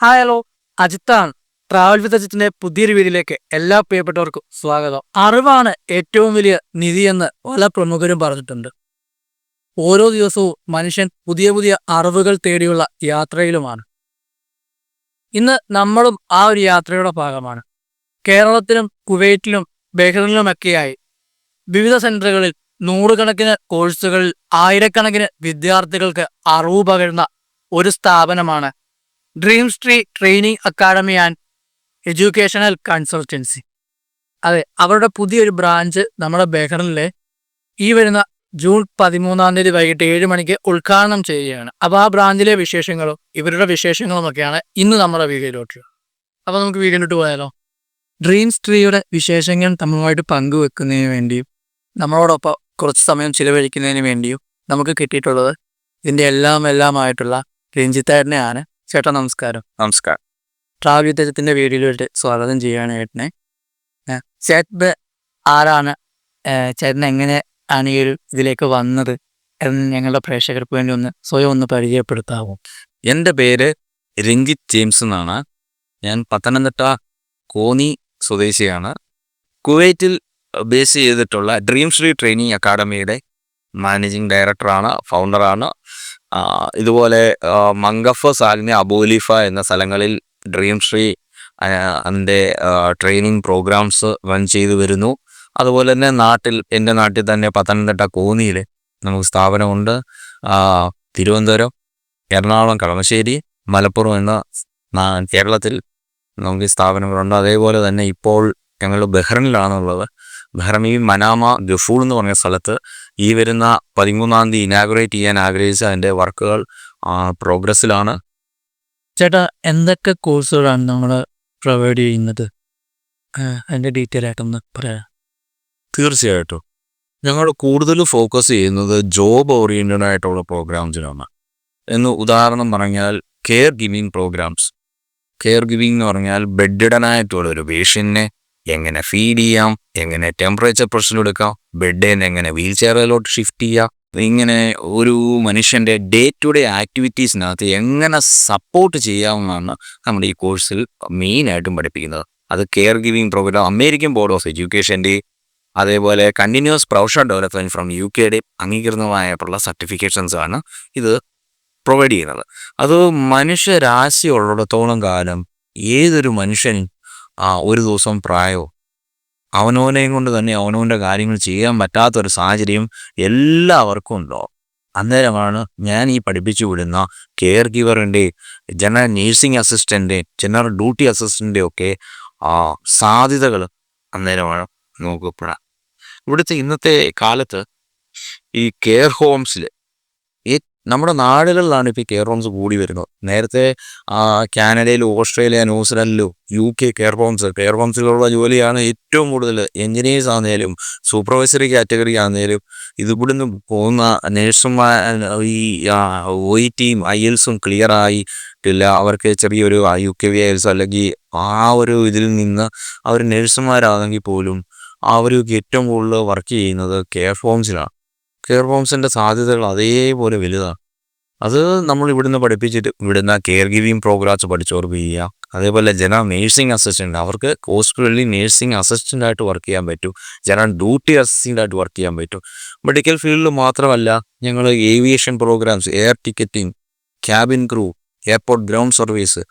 Hi hello അജിത്താണ്. Travel with അജിത്തിന്റെ പുതിയൊരു വീഡിയോയിലേക്ക് എല്ലാ പ്രിയപ്പെട്ടവർക്കും സ്വാഗതം. അറിവാണ് ഏറ്റവും വലിയ നിധിയെന്ന് പല പ്രമുഖരും പറഞ്ഞിട്ടുണ്ട്. ഓരോ ദിവസവും മനുഷ്യൻ പുതിയ പുതിയ അറിവുകൾ തേടിയുള്ള യാത്രയിലുമാണ്. ഇന്ന് നമ്മളും ആ ഒരു യാത്രയുടെ ഭാഗമാണ്. കേരളത്തിലും കുവൈറ്റിലും ബഹ്റിനിലുമൊക്കെയായി വിവിധ സെന്ററുകളിൽ നൂറുകണക്കിന് കോഴ്സുകളിൽ ആയിരക്കണക്കിന് വിദ്യാർത്ഥികൾക്ക് അറിവ് പകരുന്ന ഒരു സ്ഥാപനമാണ് dreams tree training academy and educational consultancy അതെ അവരുടെ പുതിയൊരു ബ്രാഞ്ച് നമ്മുടെ ബഹ്റിനിലെ ഈ വരുന്ന ജൂൺ പതിമൂന്നാം തീയതി വൈകിട്ട് ഏഴ് മണിക്ക് ഉദ്ഘാടനം ചെയ്യുകയാണ്. അപ്പോൾ ആ ബ്രാഞ്ചിലെ വിശേഷങ്ങളും ഇവരുടെ വിശേഷങ്ങളും ഒക്കെയാണ് ഇന്ന് നമ്മുടെ വീഡിയോയിലോട്ട്. അപ്പോൾ നമുക്ക് വീഡിയോയിലോട്ട് പോയാലോ? ഡ്രീംസ് ട്രീയുടെ വിശേഷങ്ങൾ നമ്മളുമായിട്ട് പങ്കുവെക്കുന്നതിന് വേണ്ടിയും നമ്മളോടൊപ്പം കുറച്ച് സമയം ചിലവഴിക്കുന്നതിന് വേണ്ടിയും നമുക്ക് കിട്ടിയിട്ടുള്ളത് ഇതിന്റെ എല്ലാം എല്ലാമായിട്ടുള്ള രഞ്ജിത്തേട്ടനെയാണ് ചേട്ടാ നമസ്കാരം. നമസ്കാരം. ട്രാവൽ യുദ്ധത്തിന്റെ വീഡിയോയിലോട്ട് സ്വാഗതം ചെയ്യുകയാണ് ചേട്ടനെ ഏ, ചേട്ടൻ ആരാണ്? ചേട്ടൻ എങ്ങനെ ആണ് ഈ ഒരു ഇതിലേക്ക് വന്നത്? എന്ന് ഞങ്ങളുടെ പ്രേക്ഷകർക്ക് വേണ്ടി ഒന്ന് സ്വയം ഒന്ന് പരിചയപ്പെടുത്താമോ എന്റെ പേര് രഞ്ജിത്ത് ജെയിംസ് എന്നാണ്. ഞാൻ പത്തനംതിട്ട കോന്നി സ്വദേശിയാണ്. കുവൈറ്റിൽ ബേസ് ചെയ്തിട്ടുള്ള ഡ്രീം ശ്രീ ട്രെയിനിങ് അക്കാഡമിയുടെ മാനേജിങ് ഡയറക്ടറാണ് ഫൗണ്ടറാണ് ഇതുപോലെ മങ്കഫ് സാലിനി അബൂലിഫ എന്ന സ്ഥലങ്ങളിൽ ഡ്രീം ശ്രീ അതിന്റെ ട്രെയിനിങ് പ്രോഗ്രാംസ് റൺ ചെയ്തു വരുന്നു. അതുപോലെ തന്നെ നാട്ടിൽ എന്റെ നാട്ടിൽ തന്നെ പത്തനംതിട്ട കോന്നിയിൽ നമുക്ക് സ്ഥാപനമുണ്ട്. തിരുവനന്തപുരം എറണാകുളം കളമശ്ശേരി മലപ്പുറം എന്ന കേരളത്തിൽ നമുക്ക് സ്ഥാപനങ്ങളുണ്ട്. അതേപോലെ തന്നെ ഇപ്പോൾ ഞങ്ങൾ ബഹ്റിനിലാണുള്ളത്. ബഹ്റമീൻ മനാമ ഗഫൂൾ എന്ന് പറഞ്ഞ സ്ഥലത്ത് ഈ വരുന്ന പതിമൂന്നാം തീയതി ഇനാഗുറേറ്റ് ചെയ്യാൻ ആഗ്രഹിച്ച അതിന്റെ വർക്കുകൾ പ്രോഗ്രസ്സിലാണ് ചേട്ടാ എന്തൊക്കെ കോഴ്സുകളാണ് നമ്മൾ പ്രൊവൈഡ് ചെയ്യുന്നത്? അതിന്റെ ഡീറ്റെയിൽ ആയിട്ടൊന്ന് പറയാം തീർച്ചയായിട്ടും. ഞങ്ങൾ കൂടുതൽ ഫോക്കസ് ചെയ്യുന്നത് ജോബ് ഓറിയന്റഡ് ആയിട്ടുള്ള പ്രോഗ്രാംസിനാണ് എന്ന് ഉദാഹരണം പറഞ്ഞാൽ care giving programs care giving എന്ന് പറഞ്ഞാൽ ബെഡിഡനായിട്ടുള്ള ഒരു പേഷ്യന്റിനെ എങ്ങനെ ഫീഡ് ചെയ്യാം? എങ്ങനെ ടെമ്പറേച്ചർ പ്രഷർ എടുക്കാം? ബെഡിൽ നിന്ന് എങ്ങനെ വീൽ ചെയറിലോട്ട് ഷിഫ്റ്റ് ചെയ്യാം? ഇങ്ങനെ ഒരു മനുഷ്യന്റെ ഡേ ടു ഡേ ആക്ടിവിറ്റീസിനകത്ത് എങ്ങനെ സപ്പോർട്ട് ചെയ്യാമെന്നാണ് നമ്മുടെ ഈ കോഴ്സിൽ മെയിനായിട്ടും പഠിപ്പിക്കുന്നത്. അത് care giving program American board of എഡ്യൂക്കേഷന്റെ അതേപോലെ continuous professional development from U കെയുടെ അംഗീകൃതമായിട്ടുള്ള സർട്ടിഫിക്കേഷൻസ് ആണ് ഇത് പ്രൊവൈഡ് ചെയ്യുന്നത്. അത് മനുഷ്യരാശി ഉള്ളിടത്തോളം കാലം ഏതൊരു മനുഷ്യനും ആ ഒരു ദിവസം പ്രായമോ അവനോനെയും കൊണ്ട് തന്നെ അവനോന്റെ കാര്യങ്ങൾ ചെയ്യാൻ പറ്റാത്തൊരു സാഹചര്യം എല്ലാവർക്കും ഉണ്ടോ? അന്നേരമാണ് ഞാൻ ഈ പഠിപ്പിച്ചു വിടുന്ന care ഗിവറിന്റെ general nursing assistant general duty assistant ഒക്കെ ആ സാധ്യതകൾ അന്നേരമാണ് നോക്കപ്പെടാം ഇവിടുത്തെ ഇന്നത്തെ കാലത്ത് ഈ കെയർ ഹോംസിൽ നമ്മുടെ നാടുകളിലാണ് ഇപ്പോൾ കെയർ ഹോംസ് കൂടി വരുന്നത്. നേരത്തെ കാനഡയിലും Australia ന്യൂസിലൻഡിലും U K care homes care ഹോംസിലുള്ള ജോലിയാണ് ഏറ്റവും കൂടുതൽ എഞ്ചിനീയേഴ്സ് ആണെങ്കിലും സൂപ്പർവൈസറി കാറ്റഗറി ആണെങ്കിലും നിന്ന് പോകുന്ന നേഴ്സുമാർ ഈ ഒ ഇ ടിയും ഐ എൽസും ക്ലിയർ ആയിട്ടില്ല. അവർക്ക് ചെറിയൊരു യു കെ വി എൽസ് അല്ലെങ്കിൽ ആ ഒരു ഇതിൽ നിന്ന് അവർ നേഴ്സുമാരാണെങ്കിൽ പോലും അവർക്ക് ഏറ്റവും കൂടുതൽ വർക്ക് ചെയ്യുന്നത് കെയർ ഹോംസിലാണ് കെയർ ഹോംസിന്റെ സാധ്യതകൾ അതേപോലെ വലുതാണ്. അത് നമ്മൾ ഇവിടുന്ന് പഠിപ്പിച്ചിട്ട് ഇവിടുന്ന് കെയർ ഗിവിങ് പ്രോഗ്രാംസ് പഠിച്ചവർക്ക് ചെയ്യാം അതേപോലെ ജന നേഴ്സിംഗ് അസിസ്റ്റന്റ് അവർക്ക് ഹോസ്പിറ്റലിൽ നേഴ്സിംഗ് അസിസ്റ്റന്റായിട്ട് വർക്ക് ചെയ്യാൻ പറ്റും. ജന ഡ്യൂട്ടി അസിസ്റ്റന്റായിട്ട് വർക്ക് ചെയ്യാൻ പറ്റും. മെഡിക്കൽ ഫീൽഡിൽ മാത്രമല്ല ഞങ്ങൾ aviation programs air ticketing cabin crew airport ground service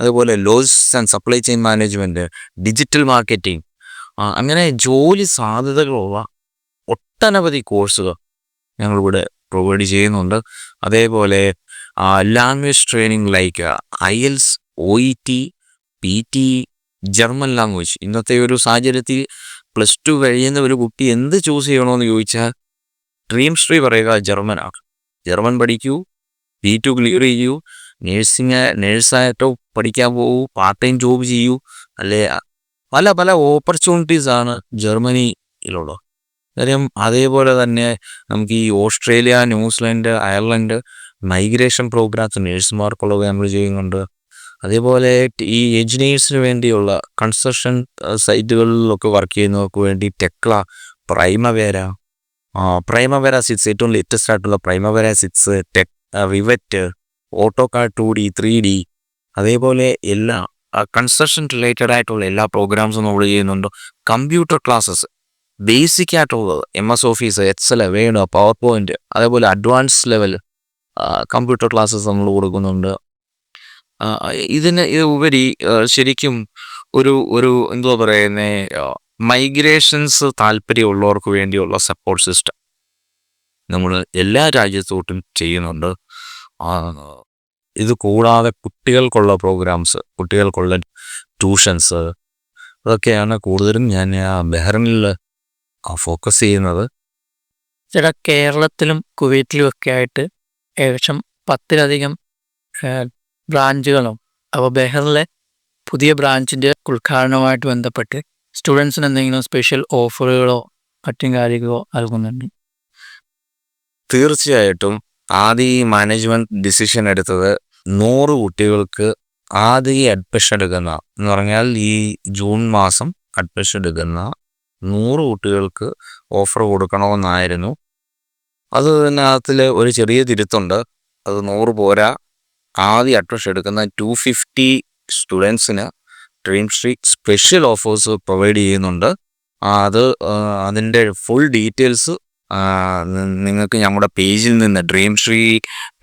അതുപോലെ logistics and supply chain management digital marketing അങ്ങനെ ജോലി സാധ്യതകളുള്ള ഒട്ടനവധി കോഴ്സുകൾ ഞങ്ങളിവിടെ പ്രൊവൈഡ് ചെയ്യുന്നുണ്ട്. അതേപോലെ language training like IELTS O E T P T German language ഇന്നത്തെ ഒരു സാഹചര്യത്തിൽ പ്ലസ് ടു കഴിയുന്ന ഒരു കുട്ടി എന്ത് ചൂസ് ചെയ്യണമെന്ന് ചോദിച്ചാൽ ഡ്രീം സ്ട്രീ പറയുക ജർമ്മനാണ്. ജർമ്മൻ പഠിക്കൂ പി ടു ക്ലിയർ ചെയ്യൂ നേഴ്സിങ് നേഴ്സായിട്ടോ പഠിക്കാൻ പോകൂ പാർട്ട് ടൈം ജോബ് ചെയ്യൂ അല്ലെ? പല പല ഓപ്പർച്യൂണിറ്റീസാണ് ജർമ്മനിയിലുള്ളത്. കാര്യം അതേപോലെ തന്നെ നമുക്ക് ഈ Australia New Zealand Ireland migration programmes നേഴ്സുമാർക്കുള്ളത് നമ്മൾ ചെയ്യുന്നുണ്ട്. അതേപോലെ ഈ എഞ്ചിനീയേഴ്സിന് വേണ്ടിയുള്ള കൺസ്ട്രക്ഷൻ സൈറ്റുകളിലൊക്കെ വർക്ക് ചെയ്യുന്നവർക്ക് വേണ്ടി ടെക്ല പ്രൈമവേര പ്രൈമവേര സിക്സ് ഏറ്റവും ലേറ്റസ്റ്റ് ആയിട്ടുള്ള Primavera six tech Revit AutoCAD two D three D അതേപോലെ എല്ലാ കൺസ്ട്രക്ഷൻ റിലേറ്റഡ് ആയിട്ടുള്ള എല്ലാ പ്രോഗ്രാംസും നമ്മൾ ചെയ്യുന്നുണ്ട്. കമ്പ്യൂട്ടർ ക്ലാസ്സസ് ബേസിക് ആയിട്ടുള്ളത് എം എസ് ഓഫീസ് എക്സൽ വേണോ പവർ പോയിന്റ് അതേപോലെ അഡ്വാൻസ് ലെവൽ കമ്പ്യൂട്ടർ ക്ലാസ്സസ് നമ്മൾ കൊടുക്കുന്നുണ്ട്. ഇതിന് ഇത് ഉപരി ശരിക്കും ഒരു ഒരു എന്തുവാ പറയുന്നത് മൈഗ്രേഷൻസ് താല്പര്യമുള്ളവർക്ക് വേണ്ടിയുള്ള സപ്പോർട്ട് സിസ്റ്റം നമ്മൾ എല്ലാ രാജ്യത്തോട്ടും ചെയ്യുന്നുണ്ട്. ഇത് കൂടാതെ കുട്ടികൾക്കുള്ള പ്രോഗ്രാംസ് കുട്ടികൾക്കുള്ള ട്യൂഷൻസ് അതൊക്കെയാണ് കൂടുതലും ഞാൻ ബെഹ്റിനിൽ ഫോക്കസ് ചെയ്യുന്നത്. ചേട്ടാ കേരളത്തിലും കുവൈറ്റിലും ഒക്കെ ആയിട്ട് ഏകദേശം പത്തിലധികം ബ്രാഞ്ചുകളും അപ്പോൾ ബെഹറിലെ പുതിയ ബ്രാഞ്ചിന്റെ ഉദ്ഘാടനവുമായിട്ട് ബന്ധപ്പെട്ട് സ്റ്റുഡൻസിന് എന്തെങ്കിലും സ്പെഷ്യൽ ഓഫറുകളോ മറ്റും കാര്യങ്ങളോ നൽകുന്നുണ്ട്. തീർച്ചയായിട്ടും ആദ്യം ഈ മാനേജ്മെന്റ് ഡിസിഷൻ എടുത്തത് നൂറ് കുട്ടികൾക്ക് ആദ്യം അഡ്മിഷൻ എടുക്കുന്ന എന്ന് പറഞ്ഞാൽ ഈ ജൂൺ മാസം അഡ്മിഷൻ എടുക്കുന്ന നൂറ് കുട്ടികൾക്ക് ഓഫർ കൊടുക്കണമെന്നായിരുന്നു. അത് അതിനകത്തിൽ ഒരു ചെറിയ തിരുത്തുണ്ട്. അത് നൂറ് പോരാ. ആദ്യ അഡ്മിഷൻ എടുക്കുന്ന ടു ഫിഫ്റ്റി സ്റ്റുഡൻസിന് dream Sree special offers provide ചെയ്യുന്നുണ്ട്. അത് അതിന്റെ ഫുൾ ഡീറ്റെയിൽസ് നിങ്ങൾക്ക് ഞങ്ങളുടെ പേജിൽ നിന്ന് dream Sree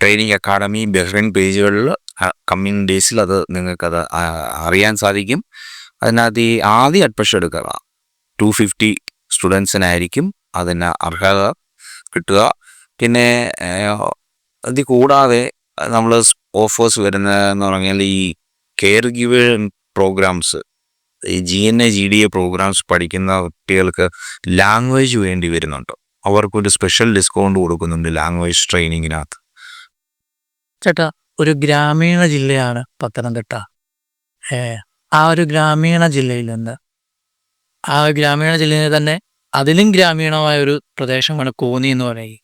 training academy Bahrain പേജുകളിൽ കമ്മിങ് ഡേയ്സിൽ അത് നിങ്ങൾക്കത് അറിയാൻ സാധിക്കും. അതിനകത്ത് ഈ ആദ്യ അഡ്മിഷൻ എടുക്കുക. ടു ഫിഫ്റ്റി സ്റ്റുഡൻസിനായിരിക്കും അതിന് അർഹത കിട്ടുക. പിന്നെ ഇത് കൂടാതെ നമ്മൾ ഓഫേഴ്സ് വരുന്നതെന്ന് പറഞ്ഞാൽ ഈ കെയർ ഗിവ് പ്രോഗ്രാംസ് ഈ G N A G D A programs പഠിക്കുന്ന കുട്ടികൾക്ക് ലാംഗ്വേജ് വേണ്ടി വരുന്നുണ്ട്. അവർക്കൊരു സ്പെഷ്യൽ ഡിസ്കൗണ്ട് കൊടുക്കുന്നുണ്ട് ലാംഗ്വേജ് ട്രെയിനിങ്ങിനകത്ത് ചേട്ടാ ഒരു ഗ്രാമീണ ജില്ലയാണ് പത്തനംതിട്ട. ആ ഒരു ഗ്രാമീണ ജില്ലയിൽ നിന്ന് ആ ഗ്രാമീണ ജില്ലയിൽ തന്നെ അതിലും ഗ്രാമീണമായ ഒരു പ്രദേശമാണ് കോന്നി എന്ന് പറയുന്നത്.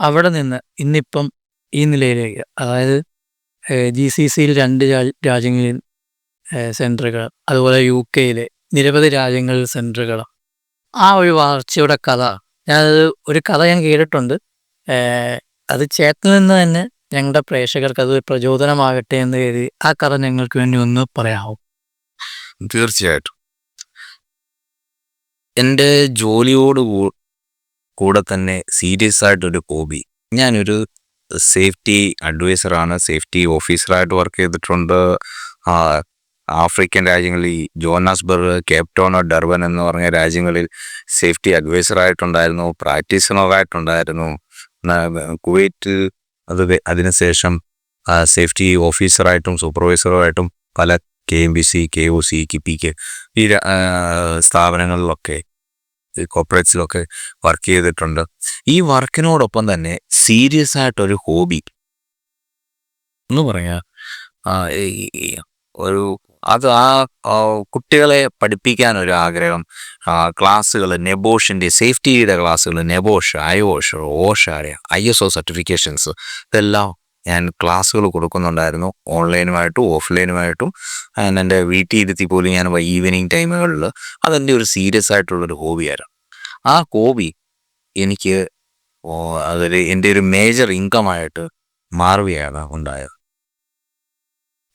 അവിടെ നിന്ന് ഇന്നിപ്പം ഈ നിലയിലേക്ക് അതായത് ജി സി സിയിൽ രണ്ട് രാജ്യങ്ങളിൽ സെന്ററുകൾ അതുപോലെ യു കെയിലെ നിരവധി രാജ്യങ്ങളിൽ സെന്ററുകൾ ആ ഒരു വളർച്ചയുടെ കഥ ഞാനത് ഒരു കഥ ഞാൻ കേട്ടിട്ടുണ്ട്. അത് ചേട്ടനിൽ നിന്ന് തന്നെ ഞങ്ങളുടെ പ്രേക്ഷകർക്ക് അത് പ്രചോദനമാകട്ടെ എന്ന് കരുതി ആ കഥ ഞങ്ങൾക്ക് വേണ്ടി ഒന്ന് പറയാമോ? തീർച്ചയായിട്ടും. എന്റെ ജോലിയോട് കൂടെ തന്നെ സീരിയസ് ആയിട്ടൊരു ഹോബി. ഞാനൊരു സേഫ്റ്റി അഡ്വൈസറാണ്. സേഫ്റ്റി ഓഫീസറായിട്ട് വർക്ക് ചെയ്തിട്ടുണ്ട്. ആഫ്രിക്കൻ രാജ്യങ്ങളിൽ ജോനാസ്ബർഗ് കേപ്ടോണോ ഡർബൻ എന്ന് പറഞ്ഞ രാജ്യങ്ങളിൽ സേഫ്റ്റി അഡ്വൈസറായിട്ടുണ്ടായിരുന്നു. പ്രാക്ടീഷണറായിട്ടുണ്ടായിരുന്നു കുവൈറ്റ് അത് അതിനുശേഷം സേഫ്റ്റി ഓഫീസറായിട്ടും സൂപ്പർവൈസറുമായിട്ടും പല K M B C K O C കിപ്പിക്ക് ഈ കെ ഈ സ്ഥാപനങ്ങളിലൊക്കെ കോപ്പറേറ്റ്സിലൊക്കെ വർക്ക് ചെയ്തിട്ടുണ്ട്. ഈ വർക്കിനോടൊപ്പം തന്നെ സീരിയസ് ആയിട്ടൊരു ഹോബി എന്ന് പറയാ ഒരു അത് ആ കുട്ടികളെ പഠിപ്പിക്കാൻ ഒരു ആഗ്രഹം ക്ലാസ്സുകൾ നെബോഷിന്റെ സേഫ്റ്റിയുടെ ക്ലാസ്സുകൾ NEBOSH IOSH OSHA I S O certifications ഇതെല്ലാം ഞാൻ ക്ലാസ്സുകൾ കൊടുക്കുന്നുണ്ടായിരുന്നു ഓൺലൈനുമായിട്ടും ഓഫ്ലൈനുമായിട്ടും. ആൻഡ് എന്റെ വീട്ടിൽ ഇരുത്തി പോലും ഞാൻ ഈവനിങ് ടൈമുകളിൽ അതെന്റെ ഒരു സീരിയസ് ആയിട്ടുള്ളൊരു ഹോബിയായിരുന്നു. ആ ഹോബി എനിക്ക് അതൊരു എന്റെ ഒരു മേജർ ഇൻകമായിട്ട് മാറുകയാണ് ഉണ്ടായത്.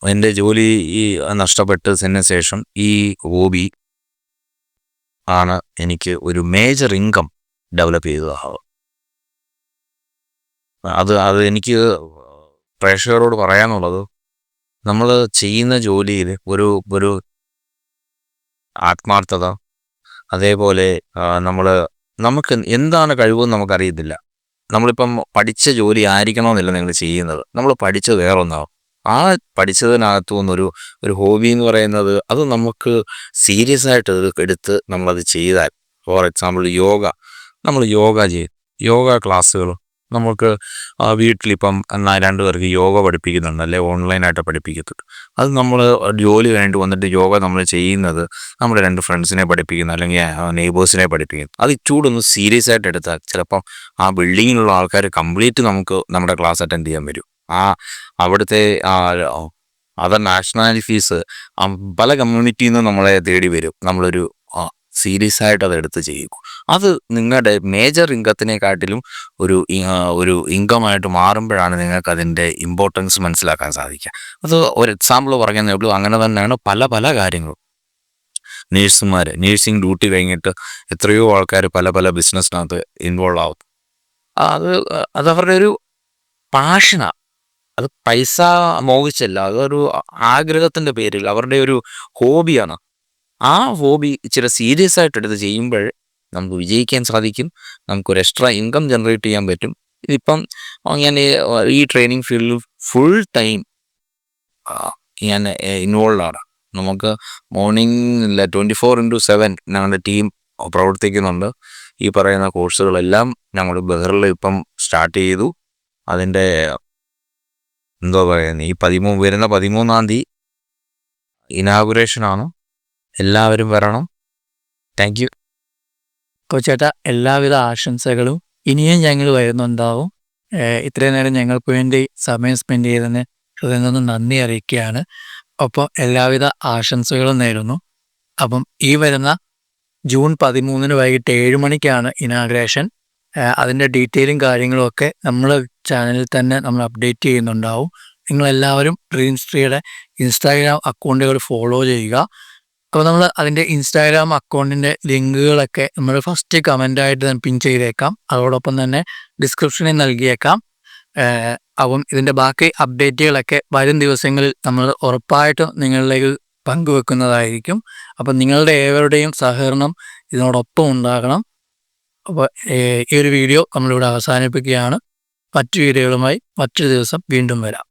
എന്റെ ജോലി ഈ നഷ്ടപ്പെട്ടതിന് ശേഷം ഈ ഹോബി ആണ് എനിക്ക് ഒരു മേജർ ഇൻകം ഡെവലപ്പ് ചെയ്തതാവുക അത് അത് എനിക്ക് പ്രേക്ഷകരോട് പറയാനുള്ളത് നമ്മൾ ചെയ്യുന്ന ജോലിയിൽ ഒരു ഒരു ആത്മാർത്ഥത അതേപോലെ നമ്മൾ നമുക്ക് എന്താണ് കഴിവെന്ന് നമുക്കറിയത്തില്ല. നമ്മളിപ്പം പഠിച്ച ജോലി ആയിരിക്കണമെന്നില്ല നിങ്ങൾ ചെയ്യുന്നത്. നമ്മൾ പഠിച്ചത് വേറെ ഒന്നാവും ആ പഠിച്ചതിനകത്തു നിന്നൊരു ഒരു ഹോബി എന്ന് പറയുന്നത് അത് നമുക്ക് സീരിയസ് ആയിട്ട് എടുത്ത് നമ്മളത് ചെയ്താൽ ഫോർ എക്സാമ്പിൾ യോഗ നമ്മൾ യോഗ ചെയ്യും. യോഗ ക്ലാസ്സുകൾ നമുക്ക് വീട്ടിലിപ്പം എന്നാൽ രണ്ട് പേർക്ക് യോഗ പഠിപ്പിക്കുന്നുണ്ട് അല്ലെ? ഓൺലൈനായിട്ട് പഠിപ്പിക്കത്തുണ്ട് അത് നമ്മൾ ജോലി കഴിഞ്ഞിട്ട് വന്നിട്ട് യോഗ നമ്മൾ ചെയ്യുന്നത് നമ്മുടെ രണ്ട് ഫ്രണ്ട്സിനെ പഠിപ്പിക്കുന്നു അല്ലെങ്കിൽ നെയ്ബേഴ്സിനെ പഠിപ്പിക്കുന്നു. അത് ഇച്ചൂടൊന്ന് സീരിയസ് ആയിട്ട് എടുത്താൽ ചിലപ്പം ആ ബിൽഡിങ്ങിലുള്ള ആൾക്കാർ കംപ്ലീറ്റ് നമുക്ക് നമ്മുടെ ക്ലാസ് അറ്റൻഡ് ചെയ്യാൻ വരും. ആ അവിടുത്തെ അതർ നാഷണാലിറ്റീസ് പല കമ്മ്യൂണിറ്റിയിൽ നിന്ന് നമ്മളെ തേടി വരും. നമ്മളൊരു സീരിയസ് ആയിട്ട് അത് എടുത്ത് ചെയ്യിക്കും. അത് നിങ്ങളുടെ മേജർ ഇൻകത്തിനെക്കാട്ടിലും ഒരു ഒരു ഇൻകമായിട്ട് മാറുമ്പോഴാണ് നിങ്ങൾക്ക് അതിന്റെ ഇമ്പോർട്ടൻസ് മനസ്സിലാക്കാൻ സാധിക്കുക. അത് ഒരു എക്സാമ്പിൾ പറഞ്ഞതേ ഉള്ളൂ. അങ്ങനെ തന്നെയാണ് പല പല കാര്യങ്ങളും. നേഴ്സുമാർ നേഴ്സിംഗ് ഡ്യൂട്ടി കഴിഞ്ഞിട്ട് എത്രയോ ആൾക്കാർ പല പല ബിസിനസ്സിനകത്ത് ഇൻവോൾവ് ആവും. അത് അതവരുടെ ഒരു പാഷനാണ് അത് പൈസ മോഹിച്ചല്ല. അതൊരു ആഗ്രഹത്തിന്റെ പേരിൽ അവരുടെ ഒരു ഹോബിയാണ്. ആ ഹോബി ഇച്ചിരി സീരിയസ് ആയിട്ട് എടുത്ത് ചെയ്യുമ്പോൾ നമുക്ക് വിജയിക്കാൻ സാധിക്കും. നമുക്കൊരു എക്സ്ട്രാ ഇൻകം ജനറേറ്റ് ചെയ്യാൻ പറ്റും. ഇതിപ്പം ഞാൻ ഈ ട്രെയിനിങ് ഫീൽഡിൽ ഫുൾ ടൈം ഞാൻ ഇൻവോൾവ് ആണ്. നമുക്ക് morning twenty four into seven ഞങ്ങളുടെ ടീം പ്രവർത്തിക്കുന്നുണ്ട്. ഈ പറയുന്ന കോഴ്സുകളെല്ലാം ഞങ്ങൾ ബഹറിൽ ഇപ്പം സ്റ്റാർട്ട് ചെയ്തു. അതിന്റെ എന്തോ പറയുന്നത് ഈ പതിമൂന്ന് വരുന്ന പതിമൂന്നാം തീയതി ഇനാഗുറേഷനാണ് എല്ലാവരും വരണം. താങ്ക് യു കൊച്ചേട്ട എല്ലാവിധ ആശംസകളും ഇനിയും ഞങ്ങൾ വരുന്നുണ്ടാവും. ഇത്രയും നേരം ഞങ്ങൾക്ക് വേണ്ടി സമയം സ്പെൻഡ് ചെയ്തതിന് ഹൃദയം നിന്ന് നന്ദി അറിയിക്കുകയാണ്. ഒപ്പം എല്ലാവിധ ആശംസകളും നേരുന്നു. അപ്പം ഈ വരുന്ന ജൂൺ പതിമൂന്നിന് വൈകിട്ട് ഏഴ് മണിക്കാണ് ഇനാഗ്രേഷൻ അതിന്റെ ഡീറ്റെയിലും കാര്യങ്ങളും ഒക്കെ നമ്മൾ ചാനലിൽ തന്നെ നമ്മൾ അപ്ഡേറ്റ് ചെയ്യുന്നുണ്ടാവും. നിങ്ങളെല്ലാവരും ഡ്രീംസ് ട്രീയുടെ ഇൻസ്റ്റാഗ്രാം അക്കൗണ്ടുകൾ ഫോളോ ചെയ്യുക. അപ്പോൾ നമ്മൾ അതിന്റെ ഇൻസ്റ്റാഗ്രാം അക്കൗണ്ടിന്റെ ലിങ്കുകളൊക്കെ നമ്മൾ ഫസ്റ്റ് കമന്റായിട്ട് പിൻ ചെയ്തേക്കാം. അതോടൊപ്പം തന്നെ ഡിസ്ക്രിപ്ഷനിൽ നൽകിയേക്കാം. അപ്പം ഇതിന്റെ ബാക്കി അപ്ഡേറ്റുകളൊക്കെ വരും ദിവസങ്ങളിൽ നമ്മൾ ഉറപ്പായിട്ടും നിങ്ങളിലേക്ക് പങ്കുവെക്കുന്നതായിരിക്കും. അപ്പം നിങ്ങളുടെ ഏവരുടെയും സഹകരണം ഇതിനോടൊപ്പം ഉണ്ടാകണം. അപ്പോൾ ഈ ഒരു വീഡിയോ നമ്മളിവിടെ അവസാനിപ്പിക്കുകയാണ്. മറ്റു വീഡിയോകളുമായി മറ്റൊരു ദിവസം വീണ്ടും വരാം.